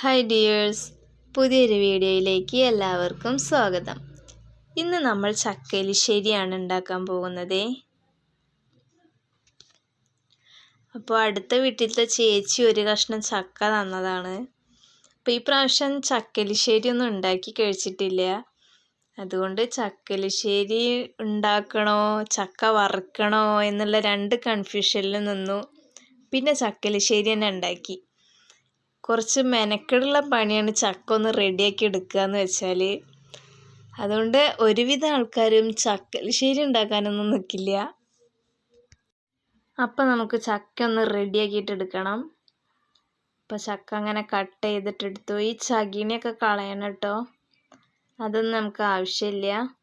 Hi dears പുതിയൊരു വീഡിയോയിലേക്ക് എല്ലാവർക്കും സ്വാഗതം. ഇന്ന് നമ്മൾ ചക്കലിശ്ശേരിയാണ് ഉണ്ടാക്കാൻ പോകുന്നത്. അപ്പോൾ അടുത്ത വീട്ടിലത്തെ ചേച്ചി ഒരു കഷ്ണം ചക്ക തന്നതാണ്. അപ്പോൾ ഈ പ്രാവശ്യം ചക്കലിശ്ശേരി ഒന്നും ഉണ്ടാക്കി കഴിച്ചിട്ടില്ല. അതുകൊണ്ട് ചക്കലിശ്ശേരി ഉണ്ടാക്കണോ ചക്ക വറുക്കണോ എന്നുള്ള രണ്ട് കൺഫ്യൂഷനിൽ നിന്നു. പിന്നെ ചക്കലിശ്ശേരി തന്നെ ഉണ്ടാക്കി. കുറച്ച് മെനക്കെടുള്ള പണിയാണ് ചക്ക ഒന്ന് റെഡിയാക്കി എടുക്കുക എന്ന് വെച്ചാൽ അതുകൊണ്ട് ഒരുവിധ ആൾക്കാരും ചക്കലിശ്ശേരി ഉണ്ടാക്കാനൊന്നും നിൽക്കില്ല അപ്പം നമുക്ക് ചക്ക ഒന്ന് റെഡിയാക്കിയിട്ട് എടുക്കണം. അപ്പം ചക്ക അങ്ങനെ കട്ട് ചെയ്തിട്ടെടുത്തു ഈ ചകിനെയൊക്കെ കളയണം കേട്ടോ. അതൊന്നും നമുക്ക് ആവശ്യമില്ല.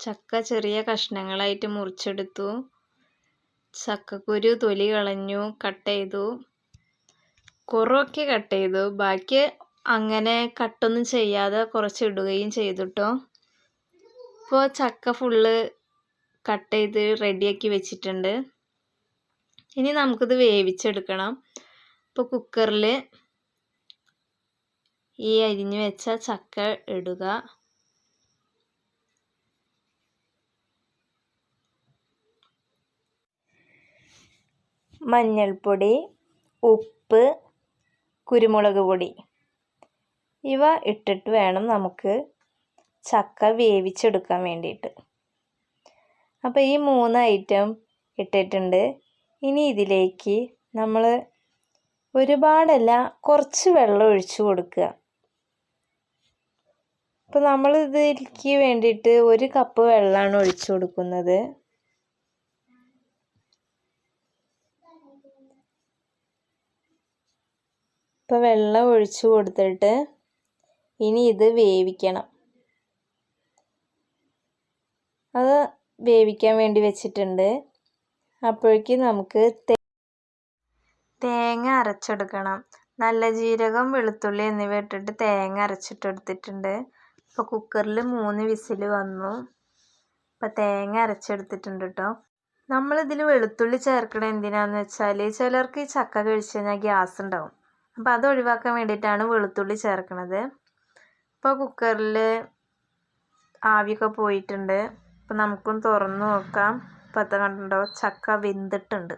ചക്ക ചെറിയ കഷ്ണങ്ങളായിട്ട് മുറിച്ചെടുത്തു. ചക്കക്കുരു തൊലി കളഞ്ഞു കട്ട് ചെയ്തു. കുറൊക്കെ കട്ട് ചെയ്തു. ബാക്കി അങ്ങനെ കട്ടൊന്നും ചെയ്യാതെ കുറച്ച് ഇടുകയും ചെയ്തു കേട്ടോ ഇപ്പോൾ ചക്ക ഫുള്ള് കട്ട് ചെയ്ത് റെഡിയാക്കി വെച്ചിട്ടുണ്ട്. ഇനി നമുക്കിത് വേവിച്ചെടുക്കണം. ഇപ്പോൾ കുക്കറിൽ ഈ അരിഞ്ഞു വെച്ച ചക്ക ഇടുക. മഞ്ഞൾപ്പൊടി ഉപ്പ് കുരുമുളക് പൊടി. ഇവ ഇട്ടിട്ട് വേണം നമുക്ക് ചക്ക വേവിച്ചെടുക്കാൻ വേണ്ടിയിട്ട്. അപ്പോൾ ഈ മൂന്ന് ഐറ്റം ഇട്ടിട്ടുണ്ട്. ഇനി ഇതിലേക്ക് നമ്മൾ ഒരുപാടല്ല കുറച്ച് വെള്ളം ഒഴിച്ചു കൊടുക്കുക. അപ്പോൾ നമ്മൾ ഇതിലേക്ക് വേണ്ടിയിട്ട് ഒരു കപ്പ് വെള്ളമാണ് ഒഴിച്ചു കൊടുക്കുന്നത്. ഇപ്പോൾ വെള്ളം ഒഴിച്ചു കൊടുത്തിട്ട് ഇനി ഇത് വേവിക്കണം. അത് വേവിക്കാൻ വേണ്ടി വെച്ചിട്ടുണ്ട്. അപ്പോഴേക്ക് നമുക്ക് തേങ്ങ അരച്ചെടുക്കണം. നല്ല ജീരകം വെളുത്തുള്ളി എന്നിവ ഇട്ടിട്ട് തേങ്ങ അരച്ചിട്ടെടുത്തിട്ടുണ്ട്. ഇപ്പോൾ കുക്കറിൽ മൂന്ന് വിസിൽ വന്നു. ഇപ്പോൾ തേങ്ങ അരച്ചെടുത്തിട്ടുണ്ട് കേട്ടോ നമ്മളിതിൽ വെളുത്തുള്ളി ചേർക്കണത് എന്തിനാന്ന് വെച്ചാൽ ചിലർക്ക് ഈ ചക്ക കഴിച്ച് കഴിഞ്ഞാൽ ഗ്യാസ് ഉണ്ടാവും. അപ്പോൾ അത് ഒഴിവാക്കാൻ വേണ്ടിയിട്ടാണ് വെളുത്തുള്ളി ചേർക്കണത്. ഇപ്പോൾ കുക്കറിൽ ആവിയൊക്കെ പോയിട്ടുണ്ട്. അപ്പോൾ നമുക്കും തുറന്നു നോക്കാം. ഇപ്പോൾ കണ്ടോ ചക്ക വെന്തിട്ടുണ്ട്.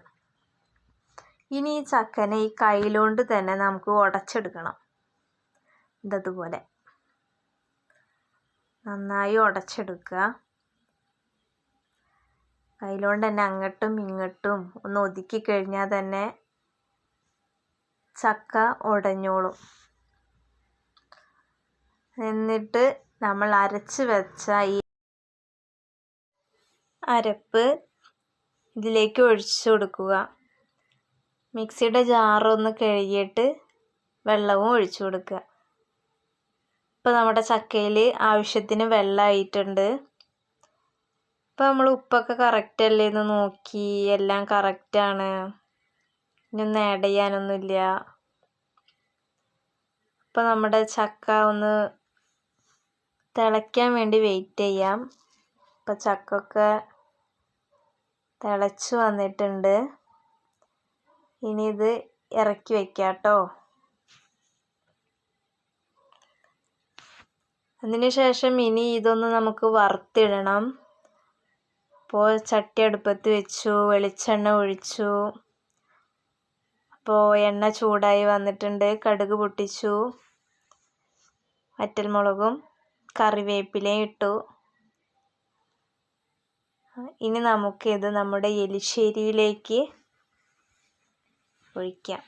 ഇനി ഈ ചക്കനെ ഈ കയ്യിലോണ്ട് തന്നെ നമുക്ക് ഉടച്ചെടുക്കണം ഇതതുപോലെ നന്നായി ഉടച്ചെടുക്കുക കയ്യിലോണ്ട് തന്നെ അങ്ങോട്ടും ഇങ്ങോട്ടും ഒന്ന് ഒതുക്കി കഴിഞ്ഞാൽ തന്നെ ചക്ക ഉടഞ്ഞോളും. എന്നിട്ട് നമ്മൾ അരച്ച് വെച്ച ഈ അരപ്പ് ഇതിലേക്ക് ഒഴിച്ചു കൊടുക്കുക. മിക്സിയുടെ ജാറൊന്ന് കഴുകിയിട്ട് വെള്ളവും ഒഴിച്ചു കൊടുക്കുക. ഇപ്പോൾ നമ്മുടെ ചക്കയിൽ ആവശ്യത്തിന് വെള്ളമായിട്ടുണ്ട്. ഇപ്പോൾ നമ്മൾ ഉപ്പൊക്കെ കറക്റ്റ് അല്ലേ എന്ന് നോക്കി എല്ലാം കറക്റ്റാണ് ഇനിയൊന്നും ആഡ് ചെയ്യാനൊന്നുമില്ല. ഇപ്പോൾ നമ്മുടെ ചക്ക ഒന്ന് തിളയ്ക്കാൻ വേണ്ടി വെയിറ്റ് ചെയ്യാം. ഇപ്പം ചക്ക ഒക്കെ തിളച്ച് വന്നിട്ടുണ്ട്. ഇനി ഇത് ഇറക്കി വെക്കാം കേട്ടോ. അതിനുശേഷം ഇനി ഇതൊന്ന് നമുക്ക് വറുത്തിടണം. അപ്പോൾ ചട്ടി അടുപ്പത്ത് വെച്ചു വെളിച്ചെണ്ണ ഒഴിച്ചു. അപ്പോൾ എണ്ണ ചൂടായി വന്നിട്ടുണ്ട്. കടുക് പൊട്ടിച്ചു. വറ്റൽമുളകും കറിവേപ്പിലയും ഇട്ടു. ഇനി നമുക്കിത് നമ്മുടെ എലിശ്ശേരിയിലേക്ക് ഒഴിക്കാം.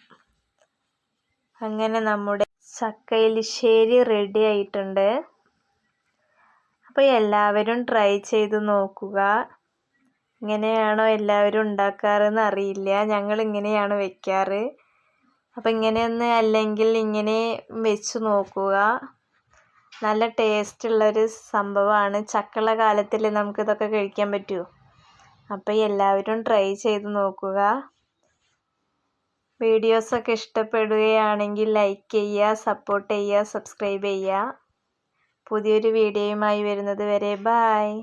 അങ്ങനെ നമ്മുടെ ചക്ക എലിശ്ശേരി റെഡി ആയിട്ടുണ്ട്. അപ്പോൾ എല്ലാവരും ട്രൈ ചെയ്ത് നോക്കുക. ഇങ്ങനെയാണോ എല്ലാവരും ഉണ്ടാക്കാറെന്ന് അറിയില്ല. ഞങ്ങൾ ഇങ്ങനെയാണ് വെക്കാറ്. അപ്പോൾ ഇങ്ങനെയൊന്ന് അല്ലെങ്കിൽ ഇങ്ങനെ വെച്ച് നോക്കുക. നല്ല ടേസ്റ്റ് ഉള്ളൊരു സംഭവമാണ്. ചക്കുള്ള കാലത്തിൽ നമുക്കിതൊക്കെ കഴിക്കാൻ പറ്റുമോ അപ്പോൾ എല്ലാവരും ട്രൈ ചെയ്ത് നോക്കുക. വീഡിയോസൊക്കെ ഇഷ്ടപ്പെടുകയാണെങ്കിൽ ലൈക്ക് ചെയ്യുക സപ്പോർട്ട് ചെയ്യുക സബ്സ്ക്രൈബ് ചെയ്യുക. പുതിയൊരു വീഡിയോയുമായി വരുന്നത് വരെ ബായ്